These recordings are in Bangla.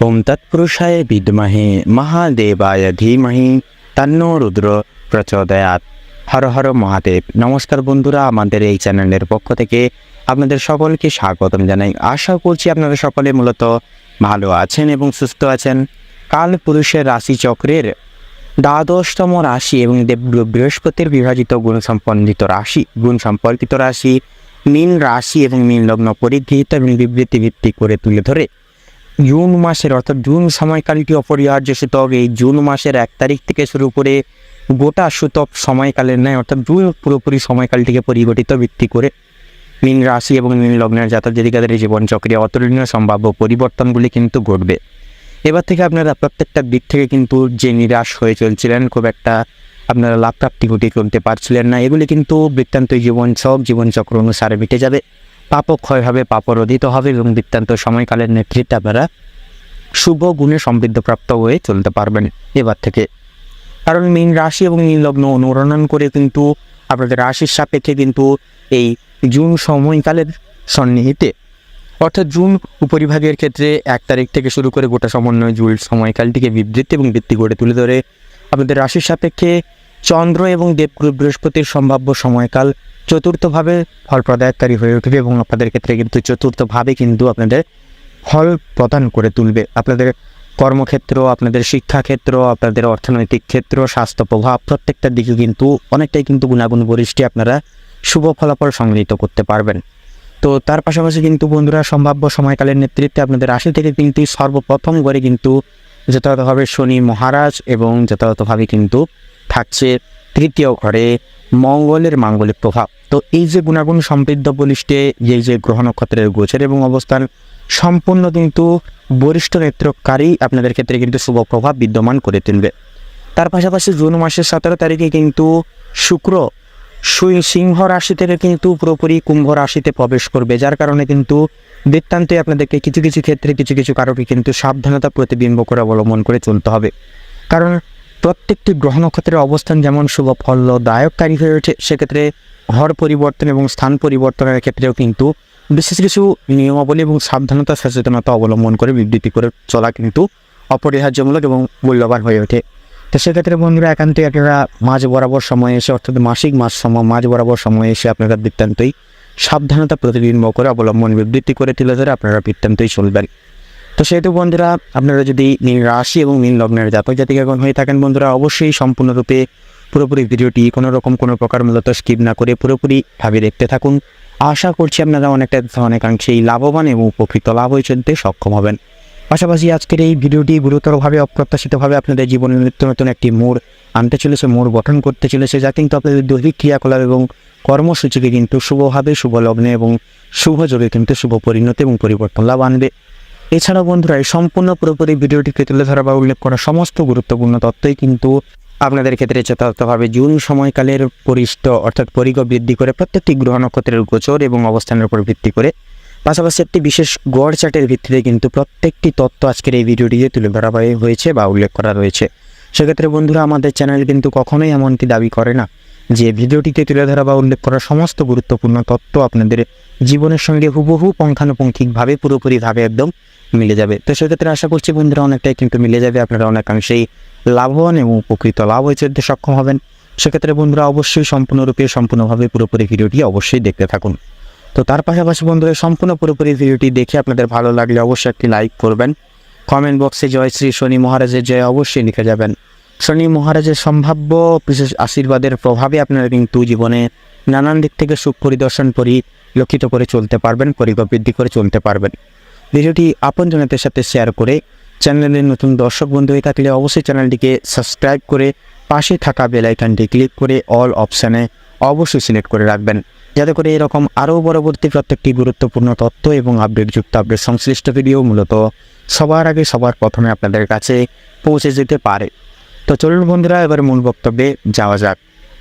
ওম তৎপুরুষায় বিদ্মহে মহাদেবায় ধীমহি তন্ন রুদ্র প্রচোদয়াত হর হর মহাদেব নমস্কার বন্ধুরা আমাদের এই চ্যানেলের পক্ষ থেকে আপনাদের সকলকে স্বাগতম জানাই। আশা করছি আপনারা সকলে মূলত ভালো আছেন এবং সুস্থ আছেন। কাল পুরুষের রাশি চক্রের দ্বাদশতম রাশি এবং দেব বৃহস্পতির বিভাজিত গুণ সম্পন্নিত রাশি গুণ সম্পর্কিত রাশি মীন রাশি এবং মীন লগ্ন পরিগৃহীত এবং বিবৃতি ভিত্তিক করে তুলে ধরে জুন মাসের, অর্থাৎ জুন সময়কালটি অপরিহার্য সূতক এই জুন মাসের এক তারিখ থেকে শুরু করে গোটা সূতক সময়কালের ন্যায়, অর্থাৎ জুন পুরোপুরি সময়কালটিকে পরিগঠিত, ভিত্তি করে মীন রাশি এবং মীন লগ্নের জাতক জাতিকাদের জীবনচক্রে অতুলনীয় সম্ভাব্য পরিবর্তনগুলি কিন্তু ঘটবে। এবার থেকে আপনারা প্রত্যেকটা দিক থেকে কিন্তু যে নিরাশ হয়ে চলছিলেন, খুব একটা আপনারা লাভ প্রাপ্তি ঘটিয়ে তুলতে পারছিলেন না। এগুলি কিন্তু বৃত্তান্ত জীবন সব জীবনচক্র অনুসারে মিটে যাবে। পাপ ক্ষয় হবে পাপ রোধিত হবে এবং বৃত্তান্ত সময়কালের নেতৃত্বে আপনারা শুভ গুণে সমৃদ্ধপ্রাপ্ত হয়ে চলতে পারবেন এবার থেকে। কারণ মীন রাশি এবং মীন লগ্ন অনুরণন করে কিন্তু আপনাদের রাশির সাপেক্ষে কিন্তু এই জুন সময়কালের সন্নিহিতে, অর্থাৎ জুন উপরিভাগের ক্ষেত্রে এক তারিখ থেকে শুরু করে গোটা সমন্বয় জুল সময়কালটিকে বিবৃতি এবং বৃত্তি গড়ে তুলে ধরে, আপনাদের রাশির সাপেক্ষে চন্দ্র এবং দেবগুরু বৃহস্পতির সম্ভাব্য সময়কাল চতুর্থভাবে ফল প্রদায়কারী হয়ে উঠবে এবং আপনাদের ক্ষেত্রে কিন্তু চতুর্থভাবে কিন্তু আপনাদের ফল প্রদান করে তুলবে। আপনাদের কর্মক্ষেত্র, আপনাদের শিক্ষাক্ষেত্র, আপনাদের অর্থনৈতিক ক্ষেত্র, স্বাস্থ্য প্রভাব, প্রত্যেকটা দিকে কিন্তু অনেকটাই কিন্তু গুণাগুণ বরিষ্ঠে আপনারা শুভ ফলাফল সংগৃহীত করতে পারবেন। তো তার পাশাপাশি কিন্তু বন্ধুরা, সম্ভাব্য সময়কালের নেতৃত্বে আপনাদের রাশি থেকে কিন্তু সর্বপ্রথম করে কিন্তু যথাযথভাবে শনি মহারাজ এবং যথাযথভাবে কিন্তু থাকছে তৃতীয় ঘরে মঙ্গলের মাঙ্গলিক প্রভাব। তো এই যে গুণাগুণ সমৃদ্ধ বলিষ্ঠে এই যে গ্রহ নক্ষত্রের গোচর এবং অবস্থান, সম্পূর্ণ কিন্তু বরিষ্ঠ নেত্রকারী আপনাদের ক্ষেত্রে কিন্তু শুভ প্রভাব বিদ্যমান করে তুলবে। তার পাশাপাশি জুন মাসের সতেরো তারিখে কিন্তু শুক্র সিংহ রাশি থেকে কিন্তু পুরোপুরি কুম্ভ রাশিতে প্রবেশ করবে, যার কারণে কিন্তু বৃত্তান্তে আপনাদেরকে কিছু কিছু ক্ষেত্রে কিছু কিছু কারণে কিন্তু সাবধানতা প্রতিবিম্ব করে অবলম্বন করে চলতে হবে। কারণ প্রত্যেকটি গ্রহ নক্ষত্রের অবস্থান যেমন শুভ ফল দায়ককারী হয়ে ওঠে, সেক্ষেত্রে ঘর পরিবর্তন এবং স্থান পরিবর্তনের ক্ষেত্রেও কিন্তু বিশেষ কিছু নিয়মাবলী এবং সাবধানতা, সচেতনতা অবলম্বন করে বিবৃতি করে চলা কিন্তু অপরিহার্যমূলক এবং মূল্যবান হয়ে ওঠে। তো সেক্ষেত্রে বন্ধুরা, একান্তই আপনারা মাঝ বরাবর সময় এসে, অর্থাৎ মাসিক মাস সময় মাঝ বরাবর সময় এসে আপনারা বৃত্তান্তই সাবধানতা প্রতিবিম্ব করে অবলম্বন বিবৃতি করে তুলে ধরে আপনারা বৃত্তান্তই চলবেন। তো সেহেতু বন্ধুরা, আপনারা যদি নীল রাশি এবং নীল লগ্নের জাতক জাতিকাগণ হয়ে থাকেন বন্ধুরা, অবশ্যই সম্পূর্ণরূপে পুরোপুরি ভিডিওটি কোনো রকম কোনো প্রকার মূলত স্কিপ না করে পুরোপুরিভাবে দেখতে থাকুন। আশা করছি আপনারা অনেকটা অনেকাংশেই লাভবান এবং উপকৃত লাভ হয়ে চলতে সক্ষম হবেন। পাশাপাশি আজকের এই ভিডিওটি গুরুতরভাবে, অপ্রত্যাশিতভাবে আপনাদের জীবনে নিত্য নতুন একটি মোড় আনতে চলেছে, মোড় গঠন করতে চলেছে, যা কিন্তু আপনাদের দৈহিক ক্রিয়াকলাপ এবং কর্মসূচিকে কিন্তু শুভভাবে, শুভ লগ্নে এবং শুভ যোগে কিন্তু শুভ পরিণতি এবং পরিবর্তন লাভ আনবে। এছাড়াও বন্ধুরা, এই সম্পূর্ণ পুরোপুরি ভিডিওটিকে তুলে ধরা বা উল্লেখ করা সমস্ত গুরুত্বপূর্ণ তথ্যই কিন্তু আপনাদের ক্ষেত্রে যথাযথভাবে জুন সময়কালের পরিষ্ট অর্থাৎ পরিগ বৃদ্ধি করে প্রত্যেকটি গ্রহ নক্ষত্রের গোচর এবং অবস্থানের উপর ভিত্তি করে। পাশাপাশি একটি বিশেষ গড় চার্টের ভিত্তিতে কিন্তু প্রত্যেকটি তথ্য আজকের এই ভিডিওটিতে তুলে ধরা হয়ে- হয়েছে বা উল্লেখ করা রয়েছে। সেক্ষেত্রে বন্ধুরা, আমাদের চ্যানেল কিন্তু কখনোই এমনটি দাবি করে না। যে ভিডিওটিতে তুলে ধরা বা উল্লেখ করা সমস্ত গুরুত্বপূর্ণ তথ্য আপনাদের জীবনের সঙ্গে হুবহু পুঙ্খানুপুঙ্খিকভাবে পুরোপুরিভাবে একদম মিলে যাবে। তো সেক্ষেত্রে আশা করছি বন্ধুরা অনেকটাই কিন্তু মিলে যাবে, আপনারা অনেকাংশেই লাভবান এবং উপকৃত লাভ হয়ে চলতে সক্ষম হবেন। সেক্ষেত্রে বন্ধুরা অবশ্যই সম্পূর্ণরূপে সম্পূর্ণভাবে পুরোপুরি ভিডিওটি অবশ্যই দেখতে থাকুন। তো তার পাশাপাশি বন্ধুরা সম্পূর্ণ পুরোপুরি ভিডিওটি দেখে আপনাদের ভালো লাগলে অবশ্যই একটি লাইক করবেন। কমেন্ট বক্সে জয় শ্রী শনি মহারাজের জয় অবশ্যই লিখে যাবেন। শনি মহারাজের সম্ভাব্য বিশেষ আশীর্বাদের প্রভাবে আপনারা কিন্তু জীবনে নানান দিক থেকে সুখ পরিদর্শন পরিলক্ষিত করে চলতে পারবেন পরিগব বৃদ্ধি করে চলতে পারবেন। ভিডিওটি আপনজনদের সাথে শেয়ার করে চ্যানেলের নতুন দর্শক বন্ধু হয়ে থাকলে অবশ্যই চ্যানেলটিকে সাবস্ক্রাইব করে পাশে থাকা বেল আইকনটি ক্লিক করে অল অপশানে অবশ্যই সিলেক্ট করে রাখবেন। যাতে করে এরকম আরও পরবর্তী প্রত্যেকটি গুরুত্বপূর্ণ তথ্য এবং আপডেটযুক্ত আপডেট সংশ্লিষ্ট ভিডিও মূলত সবার আগে সবার প্রথমে আপনাদের কাছে পৌঁছে যেতে পারে। তো চলুন বন্ধুরা, এবার মূল বক্তব্যে যাওয়া যাক।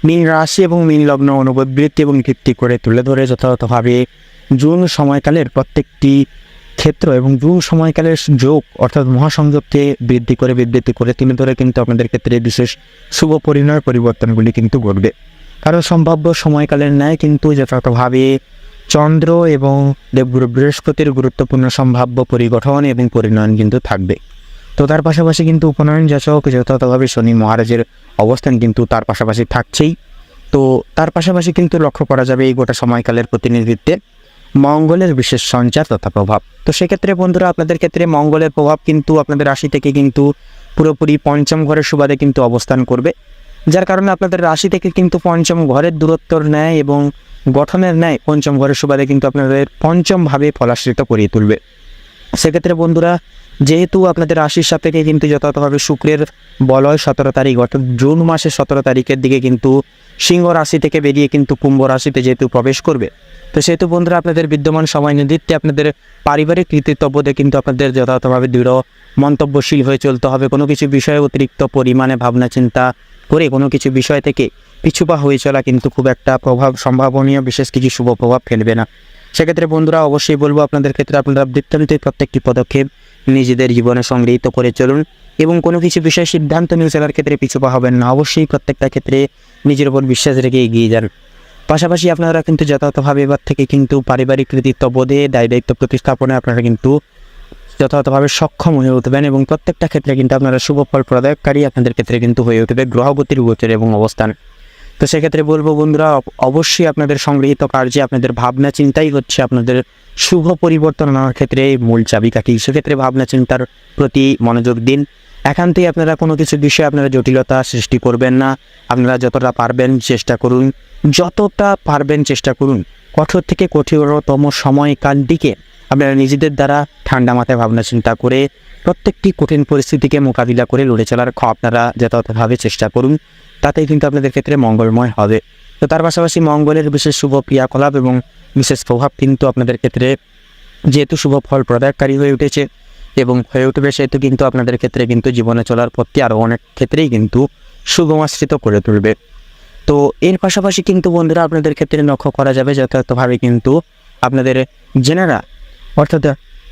মীন রাশি এবং মীন লগ্ন অনুবৃত্তি এবং ভিত্তি করে তুলে ধরে যথাযথভাবে জুন সময়কালের প্রত্যেকটি ক্ষেত্র এবং জুন সময়কালের যোগ অর্থাৎ মহাসংযোগকে বৃদ্ধি করে বিবৃতি করে তুলে ধরে কিন্তু আপনাদের ক্ষেত্রে বিশেষ শুভ পরিণয় পরিবর্তনগুলি কিন্তু ঘটবে। কারণ সম্ভাব্য সময়কালের ন্যায় কিন্তু যথাযথভাবে চন্দ্র এবং দেবগুরু বৃহস্পতির গুরুত্বপূর্ণ সম্ভাব্য পরিগঠন এবং পরিণয়ন কিন্তু থাকবে। তো তার পাশাপাশি কিন্তু উপনয়ন যাচক যথাযথভাবে শনি মহারাজের অবস্থান কিন্তু তার পাশাপাশি থাকছেই। তো তার পাশাপাশি কিন্তু লক্ষ্য করা যাবে এই গোটা সময়কালের প্রতিনিধিত্বে মঙ্গলের বিশেষ সঞ্চার তথা প্রভাব। তো সেক্ষেত্রে বন্ধুরা, আপনাদের ক্ষেত্রে মঙ্গলের প্রভাব কিন্তু আপনাদের রাশি থেকে কিন্তু পুরোপুরি পঞ্চম ঘরের সুবাদে কিন্তু অবস্থান করবে। যার কারণে আপনাদের রাশি থেকে কিন্তু পঞ্চম ঘরের দূরত্বর ন্যায় এবং গঠনের ন্যায় পঞ্চম ঘরের সুবাদে কিন্তু আপনাদের পঞ্চমভাবে ফলাশ্রিত করিয়ে তুলবে। সেক্ষেত্রে বন্ধুরা, যেহেতু আপনাদের রাশির সাপেক্ষে কিন্তু যথাযথভাবে শুক্রের বলয় সতেরো তারিখ, অর্থাৎ জুন মাসের সতেরো তারিখের দিকে কিন্তু সিংহ রাশি থেকে বেরিয়ে কিন্তু কুম্ভ রাশিতে যেহেতু প্রবেশ করবে। তো সেহেতু বন্ধুরা, আপনাদের বিদ্যমান সময় নির্দিত্বে আপনাদের পারিবারিক কৃতিত্ববোধে কিন্তু আপনাদের যথাযথভাবে দৃঢ় মন্তব্যশীল হয়ে চলতে হবে। কোনো কিছু বিষয়ে অতিরিক্ত পরিমাণে ভাবনা চিন্তা করে কোনো কিছু বিষয় থেকে পিছুপা হয়ে চলা কিন্তু খুব একটা প্রভাব সম্ভাবনীয়, বিশেষ কিছু শুভ প্রভাব ফেলবে না। সেক্ষেত্রে বন্ধুরা অবশ্যই বলব আপনাদের ক্ষেত্রে আপনারা বৃত্তান্তে প্রত্যেকটি পদক্ষেপ নিজেদের জীবনে সংগৃহীত করে চলুন এবং কোনো কিছু বিষয়ে সিদ্ধান্ত নিয়ে চলার ক্ষেত্রে পিছুপা হবেন না। অবশ্যই প্রত্যেকটা ক্ষেত্রে নিজের উপর বিশ্বাস রেখে এগিয়ে যান। পাশাপাশি আপনারা কিন্তু যথাযথভাবে এবার থেকে কিন্তু পারিবারিক কৃতিত্ব বোধে দায় দায়িত্ব প্রতিস্থাপনে আপনারা কিন্তু যথাযথভাবে সক্ষম হয়ে উঠবেন এবং প্রত্যেকটা ক্ষেত্রে কিন্তু আপনারা শুভ ফল প্রদায়কারী আপনাদের ক্ষেত্রে কিন্তু হয়ে উঠবে গ্রহগতির গোচর এবং অবস্থান। তো সেক্ষেত্রে বলব বন্ধুরা, অবশ্যই আপনাদের সংগৃহীত কার্যে আপনাদের ভাবনা চিন্তাই হচ্ছে আপনাদের শুভ পরিবর্তন আনার ক্ষেত্রে মূল চাবিকাঠি। সেক্ষেত্রে ভাবনা চিন্তার প্রতি মনোযোগ দিন। একান্তেই আপনারা কোনো কিছু বিষয়ে আপনারা জটিলতা সৃষ্টি করবেন না। আপনারা যতটা পারবেন চেষ্টা করুন। যতটা পারবেন চেষ্টা করুন। কঠোর থেকে কঠিনতম সময়কালটিকে আপনারা নিজেদের দ্বারা ঠান্ডা মাথায় ভাবনা চিন্তা করে প্রত্যেকটি কঠিন পরিস্থিতিকে মোকাবিলা করে লড়ে চলার আপনারা যথাযথভাবে চেষ্টা করুন। তাতেই কিন্তু আপনাদের ক্ষেত্রে মঙ্গলময় হবে। তো তার পাশাপাশি মঙ্গলের বিশেষ শুভ ক্রিয়াকলাপ এবং বিশেষ প্রভাব কিন্তু আপনাদের ক্ষেত্রে যেহেতু শুভ ফল প্রদায়কারী হয়ে উঠেছে এবং হয়ে উঠবে, সেহেতু কিন্তু আপনাদের ক্ষেত্রে কিন্তু জীবনে চলার পথটি আরও অনেক ক্ষেত্রেই কিন্তু সুগমাশ্রিত করে তুলবে। তো এর পাশাপাশি কিন্তু বন্ধুরা আপনাদের ক্ষেত্রে লক্ষ্য করা যাবে যথাযথভাবে কিন্তু আপনাদের জেনারা অর্থাৎ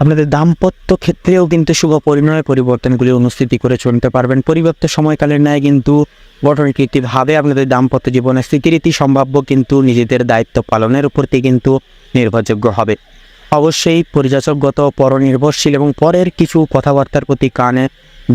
আপনাদের দাম্পত্য ক্ষেত্রেও কিন্তু শুভ পরিণয় পরিবর্তনগুলি অনুস্থিতি করে চলতে পারবেন। পরিবর্তন সময়কালের ন্যায় কিন্তু গঠনকৃতিভাবে আপনাদের দাম্পত্য জীবনের স্মৃতিরীতি সম্ভাব্য কিন্তু নিজেদের দায়িত্ব পালনের উপর থেকে কিন্তু নির্ভরযোগ্য হবে। অবশ্যই পরিযাচকগত, পরনির্ভরশীল এবং পরের কিছু কথাবার্তার প্রতি কানে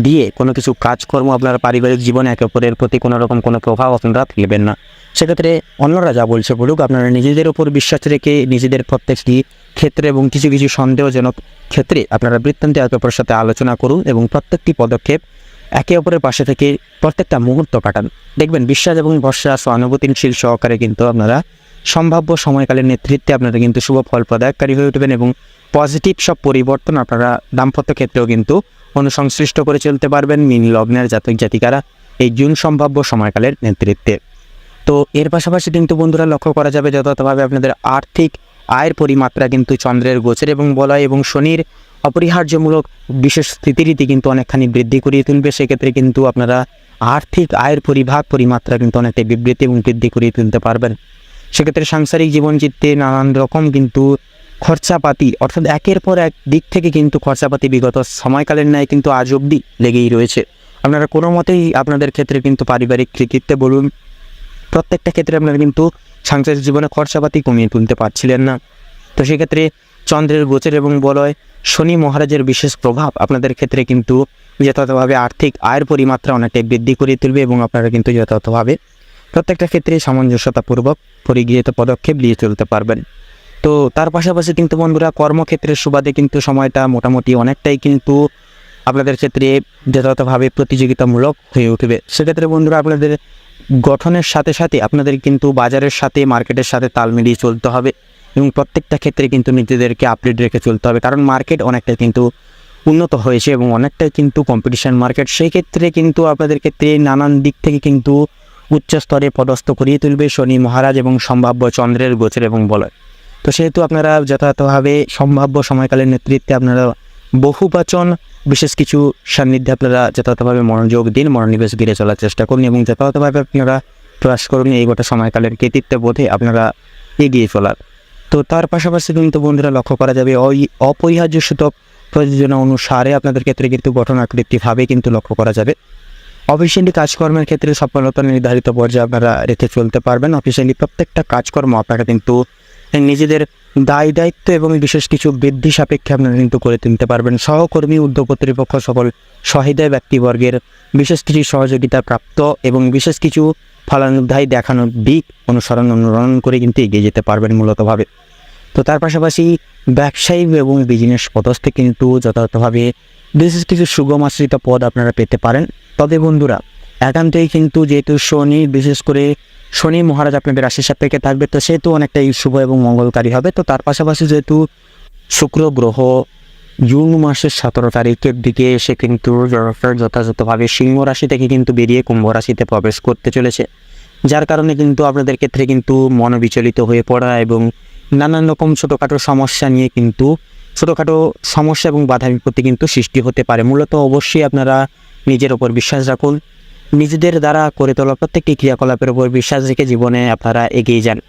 দিয়ে কোনো কিছু কাজকর্ম আপনার পারিবারিক জীবনে একে অপরের প্রতি কোনো রকম কোনো প্রভাব আপনারা ফেলবেন না। সেক্ষেত্রে অন্যরা যা বলছে বলুক, আপনারা নিজেদের উপর বিশ্বাস রেখে নিজেদের প্রত্যেকটি ক্ষেত্রে এবং কিছু কিছু সন্দেহজনক ক্ষেত্রে আপনারা বৃত্তান্তে একে অপরের সাথে আলোচনা করুন এবং প্রত্যেকটি পদক্ষেপ একে অপরের পাশে থেকে প্রত্যেকটা মুহূর্ত কাটান। দেখবেন বিশ্বাস এবং ভরসা সহানুভূতিশীল সহকারে কিন্তু আপনারা সম্ভাব্য সময়কালের নেতৃত্বে আপনারা কিন্তু শুভ ফল প্রদায়কারী হয়ে উঠবেন এবং পজিটিভ সব পরিবর্তন আপনারা দাম্পত্য ক্ষেত্রেও কিন্তু অনুসংশ্লিষ্ট করে চলতে পারবেন। মিন লগ্নের জাতক জাতিকারা এই জুন সম্ভাব্য সময়কালের নেতৃত্বে। তো এর পাশাপাশি কিন্তু বন্ধুরা লক্ষ্য করা যাবে, যথাযথভাবে আপনাদের আর্থিক আয়ের পরিমাত্রা কিন্তু চন্দ্রের গোচর এবং বলয় এবং শনির অপরিহার্যমূলক বিশেষ স্থিতিরীতি কিন্তু অনেকখানি বৃদ্ধি করিয়ে তুলবে। সেক্ষেত্রে কিন্তু আপনারা আর্থিক আয়ের পরিভাগ পরিমাত্রা কিন্তু অনেকটাই বিবৃতি এবং বৃদ্ধি করিয়ে তুলতে পারবেন। সেক্ষেত্রে সাংসারিক জীবনচিত্রে নানান রকম কিন্তু খরচাপাতি অর্থাৎ একের পর এক দিক থেকে কিন্তু খরচাপাতি বিগত সময়কালের ন্যায় কিন্তু আজ অবধি লেগেই রয়েছে। আপনারা কোনো মতেই আপনাদের ক্ষেত্রে কিন্তু পারিবারিক কৃতিত্বে বলুন প্রত্যেকটা ক্ষেত্রে আপনারা কিন্তু সাংসারিক জীবনে খরচাপাতি কমিয়ে তুলতে পারছিলেন না। তো সেক্ষেত্রে চন্দ্রের গোচর এবং বলয়, শনি মহারাজের বিশেষ প্রভাব আপনাদের ক্ষেত্রে কিন্তু যথাযথভাবে আর্থিক আয়ের পরিমাত্রা অনেকটাই বৃদ্ধি করে তুলবে এবং আপনারা কিন্তু যথাযথভাবে প্রত্যেকটা ক্ষেত্রে সামঞ্জস্যতাপূর্বক পরিগৃহীত পদক্ষেপ নিয়ে চলতে পারবেন। তো তার পাশাপাশি কিন্তু বন্ধুরা, কর্মক্ষেত্রের সুবাদে কিন্তু সময়টা মোটামুটি অনেকটাই কিন্তু আপনাদের ক্ষেত্রে যথাযথভাবে প্রতিযোগিতামূলক হয়ে উঠবে। সেক্ষেত্রে বন্ধুরা, আপনাদের গঠনের সাথে সাথে আপনাদের কিন্তু বাজারের সাথে, মার্কেটের সাথে তাল মিলিয়ে চলতে হবে এবং প্রত্যেকটা ক্ষেত্রে কিন্তু নিজেদেরকে আপডেট রেখে চলতে হবে। কারণ মার্কেট অনেকটা কিন্তু উন্নত হয়েছে এবং অনেকটাই কিন্তু কম্পিটিশান মার্কেট সেই ক্ষেত্রে কিন্তু আপনাদের ক্ষেত্রে নানান দিক থেকে কিন্তু উচ্চ স্তরে পদস্থ করিয়ে তুলবে শনি মহারাজ এবং সম্ভাব্য চন্দ্রের গোচর এবং বলয়। তো সেহেতু আপনারা যথাযথভাবে সম্ভাব্য সময়কালের নেতৃত্বে আপনারা বহুবচন বিশেষ কিছু সান্নিধ্যে আপনারা যথাযথভাবে মনোযোগ দিন, মনোনিবেশ গিরে চলার চেষ্টা করুন এবং যথাযথভাবে আপনারা প্রয়াস করুন এই গোটা সময়কালের কৃতিত্ব বোধে আপনারা এগিয়ে চলার। তো তার পাশাপাশি কিন্তু বন্ধুরা লক্ষ্য করা যাবে ওই অপরিহার্য সূচক প্রযোজনা অনুসারে আপনাদের ক্ষেত্রে কিন্তু গঠনাকৃতিভাবে কিন্তু লক্ষ্য করা যাবে। অফিসিয়ালি কাজকর্মের ক্ষেত্রে সফলতা নির্ধারিত পর্যায়ে আপনারা রেখে চলতে পারবেন। অফিসিয়ালি প্রত্যেকটা কাজকর্ম আপনারা কিন্তু নিজেদের দায় দায়িত্ব এবং বিশেষ কিছু বৃদ্ধি সাপেক্ষে আপনারা কিন্তু করে তুলতে পারবেন। সহকর্মী উদ্যোগ কর্তৃপক্ষ সকল সহায়তা ব্যক্তিবর্গের বিশেষ কিছু সহযোগিতা প্রাপ্ত এবং বিশেষ কিছু ফলানুধ্যায় দেখানোর দিক অনুসরণ অনুরণ করে কিন্তু এগিয়ে যেতে পারবেন মূলতভাবে। তো তার পাশাপাশি ব্যবসায়ী এবং বিজনেস পদস্থে কিন্তু যথাযথভাবে বিশেষ কিছু সুগম আশ্রিত পদ আপনারা পেতে পারেন। তবে বন্ধুরা একান্তই কিন্তু যেহেতু শনি, বিশেষ করে শনি মহারাজ আপনাদের রাশির সাপেক্ষে থাকবে, তো সেহেতু অনেকটাই শুভ এবং মঙ্গলকারী হবে। তো তার পাশাপাশি যেহেতু শুক্র গ্রহ জুন মাসের সতেরো তারিখের দিকে এসে কিন্তু যথাযথভাবে সিংহ রাশি থেকে কিন্তু বেরিয়ে কুম্ভ রাশিতে প্রবেশ করতে চলেছে। যার কারণে কিন্তু আপনাদের ক্ষেত্রে কিন্তু মনোবিচলিত হয়ে পড়া এবং নানান রকম ছোটোখাটো সমস্যা নিয়ে কিন্তু ছোটোখাটো সমস্যা এবং বাধা বিপত্তি কিন্তু সৃষ্টি হতে পারে। মূলত অবশ্যই আপনারা নিজের ওপর বিশ্বাস রাখুন। নিজেদের দ্বারা করে তোলা প্রত্যেকটি ক্রিয়াকলাপের উপর বিশ্বাস রেখে জীবনে আপনারা এগিয়ে যান।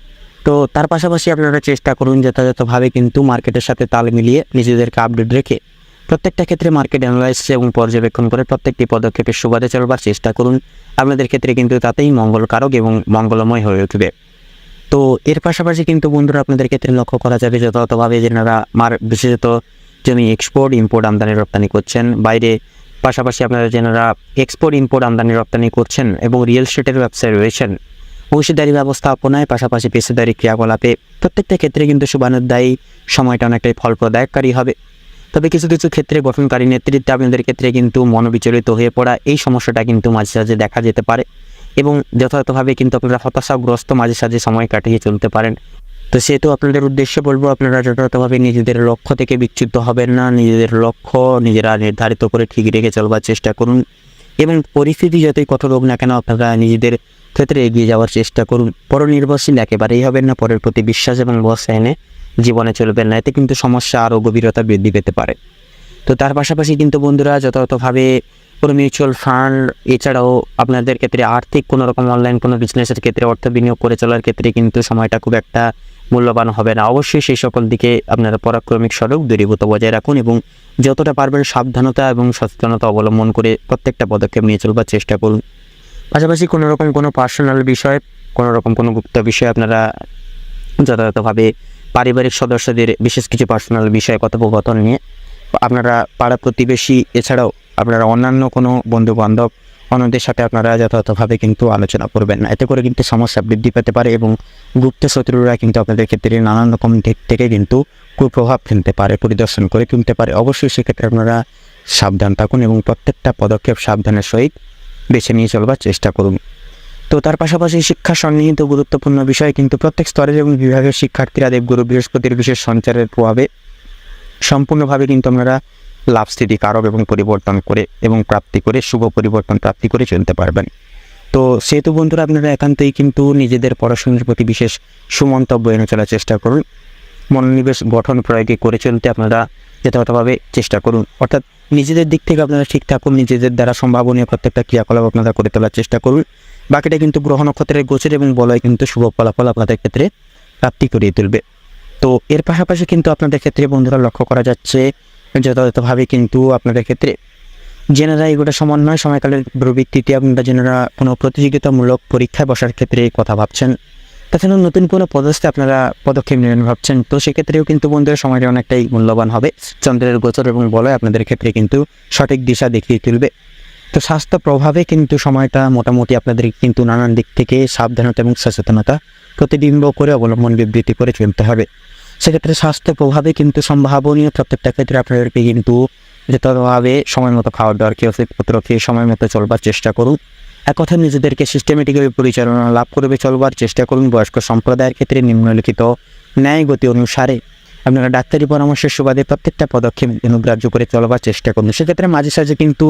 তো তার পাশাপাশি আপনারা চেষ্টা করুন যথাযথভাবে কিন্তু মার্কেটের সাথে তাল মিলিয়ে নিজেদেরকে আপডেট রেখে প্রত্যেকটা ক্ষেত্রে মার্কেট অ্যানালাইসিস এবং পর্যবেক্ষণ করে প্রত্যেকটি পদক্ষেপের সুবাদে চলবার চেষ্টা করুন। আপনাদের ক্ষেত্রে কিন্তু তাতেই মঙ্গলকারক এবং মঙ্গলময় হয়ে উঠবে। তো এর পাশাপাশি কিন্তু বন্ধুরা আপনাদের ক্ষেত্রে লক্ষ্য করা যাবে যথাযথভাবে যেনারা মার বিশেষত জমি এক্সপোর্ট ইম্পোর্ট আমদানি রপ্তানি করছেন, বাইরে পাশাপাশি আপনারা যেনারা এক্সপোর্ট ইম্পোর্ট আমদানি রপ্তানি করছেন এবং রিয়েল স্টেটের ব্যবসায় রয়েছেন, অংশীদারি ব্যবস্থাপনায় পাশাপাশি পেশাদারি ক্রিয়াকলাপে প্রত্যেকটা ক্ষেত্রে কিন্তু শুভানুদ্দায়ী সময়টা অনেকটাই ফলপ্রদায়ককারী হবে। তবে কিছু কিছু ক্ষেত্রে গঠনকারী নেতৃত্বে আপনাদের ক্ষেত্রে কিন্তু মনোবিচলিত হয়ে পড়া এই সমস্যাটা কিন্তু মাঝে সাঝে দেখা যেতে পারে এবং যথাযথভাবে কিন্তু আপনারা হতাশাগ্রস্ত মাঝে সাঝে সময় কাটিয়ে চলতে পারেন। তো সেহেতু আপনাদের উদ্দেশ্যে বলব, আপনারা যথাযথভাবে নিজেদের লক্ষ্য থেকে বিচ্যুত হবেন না। নিজেদের লক্ষ্য নিজেরা নির্ধারিত করে ঠিক রেখে চলবার চেষ্টা করুন এবং পরিস্থিতি যতই কঠোর হোক না কেন, আপনারা নিজেদের ক্ষেত্রে এগিয়ে যাওয়ার চেষ্টা করুন। পরনির্ভরশীল একেবারেই হবেন না, পরের প্রতি বিশ্বাস এবং ভরসা এনে জীবনে চলবেন না। এতে কিন্তু সমস্যা আরও গভীরতা বৃদ্ধি পেতে পারে। তো তার পাশাপাশি কিন্তু বন্ধুরা, যথাযথভাবে কোনো মিউচুয়াল ফান্ড এছাড়াও আপনাদের ক্ষেত্রে আর্থিক কোনো রকম অনলাইন কোনো বিজনেসের ক্ষেত্রে অর্থ বিনিয়োগ করে চলার ক্ষেত্রে কিন্তু সময়টা খুব একটা মূল্যবান হবে না। অবশ্যই সেই সকল দিকে আপনারা পরাক্রমিক স্বরূপ দূরীভূত বজায় রাখুন এবং যতটা পারবেন সাবধানতা এবং সচেতনতা অবলম্বন করে প্রত্যেকটা পদক্ষেপ নিয়ে চলবার চেষ্টা করুন। পাশাপাশি কোনো রকম কোনো পার্সোনাল বিষয় কোনো রকম কোনো গুপ্ত বিষয় আপনারা যথাযথভাবে পারিবারিক সদস্যদের বিশেষ কিছু পার্সোনাল বিষয়ে কথোপকথন নিয়ে, আপনারা পাড়া প্রতিবেশী, এছাড়াও আপনারা অন্যান্য কোনো বন্ধু বান্ধব অন্যদের সাথে আপনারা যথাযথভাবে কিন্তু আলোচনা করবেন না। এতে করে কিন্তু সমস্যা বৃদ্ধি পেতে পারে এবং গুপ্ত শত্রুরা কিন্তু আপনাদের ক্ষেত্রে নানান রকম দিক থেকে কিন্তু কুপ্রভাব ফেলতে পারে, পরিদর্শন করে তুলতে পারে। অবশ্যই সেক্ষেত্রে আপনারা সাবধান থাকুন এবং প্রত্যেকটা পদক্ষেপ সাবধানের সহিত বেছে নিয়ে চলবার চেষ্টা করুন। তো তার পাশাপাশি শিক্ষা সন্নিহিত গুরুত্বপূর্ণ বিষয় কিন্তু প্রত্যেক স্তরের এবং বিভাগের শিক্ষার্থীরা দেবগুরু বৃহস্পতির বিশেষ সঞ্চারের প্রভাবে সম্পূর্ণভাবে কিন্তু আপনারা লাভ স্থিতি কারক এবং পরিবর্তন করে এবং প্রাপ্তি করে শুভ পরিবর্তন প্রাপ্তি করে চলতে পারবেন। তো সেহেতু বন্ধুরা, আপনারা একান্তই কিন্তু নিজেদের পড়াশোনার প্রতি বিশেষ সুমন্তব্য এনে চলার চেষ্টা করুন। মনোনিবেশ গঠন প্রয়োগে করে চলতে আপনারা যথাযথভাবে চেষ্টা করুন। অর্থাৎ নিজেদের দিক থেকে আপনারা ঠিক থাকুন, নিজেদের দ্বারা সম্ভাবনীয় প্রত্যেকটা ক্রিয়াকলাপ আপনারা করে তোলার চেষ্টা করুন। বাকিটা কিন্তু গ্রহ নক্ষত্রের গোচর এবং বলয় কিন্তু শুভ ফলাফল আপনাদের ক্ষেত্রে প্রাপ্তি করিয়ে তুলবে। তো এর পাশাপাশি কিন্তু আপনাদের ক্ষেত্রে বন্ধুরা লক্ষ্য করা যাচ্ছে যথাযথভাবে কিন্তু আপনাদের ক্ষেত্রে জেনারা এগুলো সমন্বয়, সময়কালের প্রবৃত্তিতে আপনারা জেনারা কোনো প্রতিযোগিতামূলক পরীক্ষায় বসার ক্ষেত্রে কথা ভাবছেন। তাছাড়া নতুন কোনো পদস্থে আপনারা পদক্ষেপ নেবেন ভাবছেন, তো সেক্ষেত্রেও কিন্তু বন্ধুরা সময়টা অনেকটাই মূল্যবান হবে। চন্দ্রের গোচর এবং বলয় আপনাদের ক্ষেত্রে কিন্তু সঠিক দিশা দেখিয়ে তুলবে। তো স্বাস্থ্য প্রভাবে কিন্তু সময়টা মোটামুটি আপনাদের কিন্তু নানান দিক থেকে সাবধানতা এবং সচেতনতা প্রতিবিম্ব করে অবলম্বন বিবৃতি করে চলতে হবে। সেক্ষেত্রে স্বাস্থ্য প্রভাবে কিন্তু সম্ভাবনীয় প্রত্যেকটা ক্ষেত্রে আপনাদেরকে কিন্তু যথাযথভাবে সময় মতো খাওয়ার দাওয়ার খেয়ে ওষুধপত্র খেয়ে সময় মতো চলবার চেষ্টা করুন। এক কথায় নিজেদেরকে সিস্টেমেটিকভাবে পরিচালনা লাভ করবে, চলবার চেষ্টা করুন। বয়স্ক সম্প্রদায়ের ক্ষেত্রে নিম্নলিখিত ন্যায় গতি অনুসারে আপনারা ডাক্তারি পরামর্শের সুবাদে প্রত্যেকটা পদক্ষেপ অনুগ্রাহ্য করে চলবার চেষ্টা করুন। সেক্ষেত্রে মাঝে সাঝে কিন্তু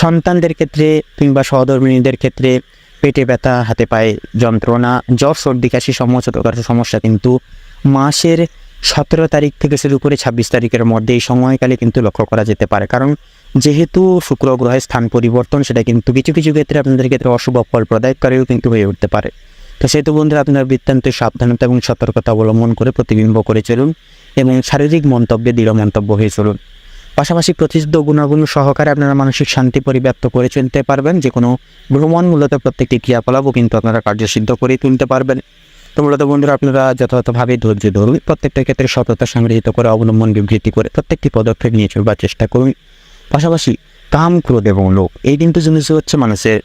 সন্তানদের ক্ষেত্রে কিংবা সহধর্মিনীদের ক্ষেত্রে পেটে ব্যথা, হাতে পায়ে যন্ত্রণা, জ্বর, সর্দি, কাশি, সমস্ত সমস্যা কিন্তু মাসের সতেরো তারিখ থেকে শুরু করে ছাব্বিশ তারিখের মধ্যে এই সময়কালে কিন্তু লক্ষ্য করা যেতে পারে। কারণ যেহেতু শুক্র গ্রহের স্থান পরিবর্তন, সেটা কিন্তু কিছু কিছু ক্ষেত্রে আপনাদের ক্ষেত্রে অশুভ ফল প্রদায়কারীও কিন্তু হয়ে উঠতে পারে। তো সেহেতু বন্ধুরা, আপনার বৃত্তান্ত, সাবধানতা এবং সতর্কতা অবলম্বন করে প্রতিবিম্ব করে চলুন এবং শারীরিক মন্তব্যে, দৃঢ় মন্তব্য হয়ে চলুন। পাশাপাশি প্রতিষ্ঠিত গুণাগুণ সহকারে আপনারা মানসিক শান্তি পরিব্যাপ্ত করে চলতে পারবেন। যে কোনো ভ্রমণ মূলত প্রত্যেকটি ক্রিয়াকলাপও কিন্তু আপনারা কার্যসিদ্ধ করে তুলতে পারবেন। তো মূলত বন্ধুরা, আপনারা যথাযথভাবে ধৈর্য ধরুন। প্রত্যেকটা ক্ষেত্রে সততা সংগৃহীত করে অবলম্বন বিবৃতি করে প্রত্যেকটি পদক্ষেপ নিয়ে চলবার চেষ্টা করুন। পাশাপাশি কাম ক্রোধ এবং লোক এই তিনটি জিনিস হচ্ছে মানুষের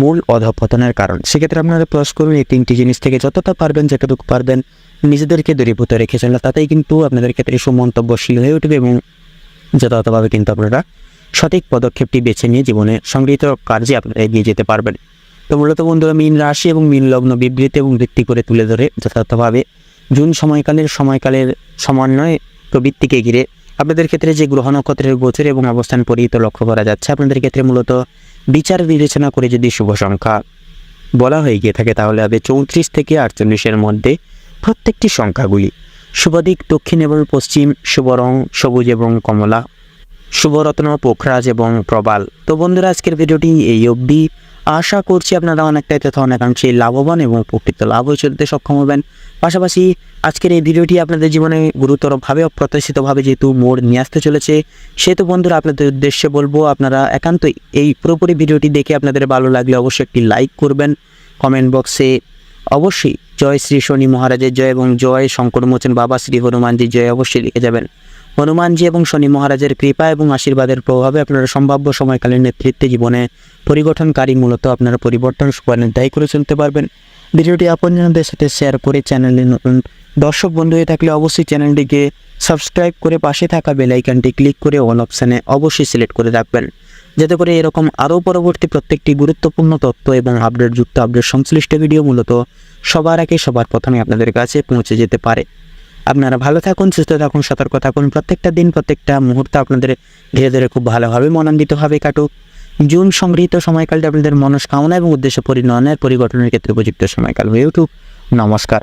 মূল অধপতনের কারণ। সেক্ষেত্রে আপনারা প্রয়াস করুন এই তিনটি জিনিস থেকে। যতটা পারবেন, যেটুকু পারবেন, নিজেদেরকে দূরীভূত রেখে চলে তাতেই কিন্তু আপনাদের ক্ষেত্রে সুমন্তব্যশীল হয়ে উঠবে এবং যথাযথভাবে কিন্তু আপনারা সঠিক পদক্ষেপটি বেছে নিয়ে জীবনে সংগৃহীত কার্যে আপনারা এগিয়ে যেতে পারবেন। তো মূলত বন্ধুরা মীন রাশি এবং মীন লগ্ন বিবৃতি এবং ভিত্তি করে তুলে ধরে যথাযথভাবে জুন সময়কালের সময়কালের সমন্বয় প্রবৃত্তিকে ঘিরে আপনাদের ক্ষেত্রে যে গ্রহ নক্ষত্রের গোচর এবং অবস্থান পরিহিত লক্ষ্য করা যাচ্ছে, আপনাদের ক্ষেত্রে মূলত বিচার বিবেচনা করে যদি শুভ সংখ্যা বলা হয়ে গিয়ে থাকে, তাহলে হবে চৌত্রিশ থেকে আটচল্লিশের মধ্যে প্রত্যেকটি সংখ্যাগুলি। শুভ দিক দক্ষিণ এবং পশ্চিম, শুভ রং সবুজ এবং কমলা শুভরত্ন পোখরাজ এবং প্রবাল। তো বন্ধুরা, আজকের ভিডিওটি এই অবধি। আশা করছি আপনারা অনেকটাই তথা অনেকাংশে লাভবান এবং উপকৃত লাভ চলতে সক্ষম হবেন। পাশাপাশি আজকের এই ভিডিওটি আপনাদের জীবনে গুরুতরভাবে অপ্রত্যাশিতভাবে যেহেতু মোড় নিয়ে আসতে চলেছে, সেহেতু বন্ধুরা আপনাদের উদ্দেশ্যে বলব, আপনারা একান্তই এই পুরোপুরি ভিডিওটি দেখে আপনাদের ভালো লাগলে অবশ্যই একটি লাইক করবেন। কমেন্ট বক্সে অবশ্যই জয় শ্রী শনি মহারাজের জয় এবং জয় শঙ্কর শঙ্করমোচন বাবা শ্রী হনুমানজির জয় অবশ্যই লিখে যাবেন। হনুমানজি এবং শনি মহারাজের কৃপা এবং আশীর্বাদের প্রভাবে আপনারা সম্ভাব্য সময়কালীন নেতৃত্বে জীবনে পরিগঠনকারী মূলত আপনারা পরিবর্তন সুপারিদায়ী করে চলতে পারবেন। ভিডিওটি আপনজনদের সাথে শেয়ার করে চ্যানেলে নতুন দর্শক বন্ধু হয়ে থাকলে অবশ্যই চ্যানেলটিকে সাবস্ক্রাইব করে পাশে থাকা বেল আইকনটি ক্লিক করে অল অপশানে অবশ্যই সিলেক্ট করে রাখবেন। যাতে করে এরকম আরও পরবর্তী প্রত্যেকটি গুরুত্বপূর্ণ তথ্য এবং আপডেটযুক্ত আপডেট সংশ্লিষ্ট ভিডিও মূলত সবার আগে সবার প্রথমে আপনাদের কাছে পৌঁছে যেতে পারে। আপনারা ভালো থাকুন, সুস্থ থাকুন, সতর্ক থাকুন। প্রত্যেকটা দিন, প্রত্যেকটা মুহূর্ত আপনাদের ধীরে ধীরে খুব ভালোভাবে মনান্বিতভাবে কাটুক। জুন সংগৃহীত সময়কালটা আপনাদের মনস্কামনা এবং উদ্দেশ্য পরিণয়নের পরিগঠনের ক্ষেত্রে উপযুক্ত সময়কাল হয়ে উঠুক। নমস্কার।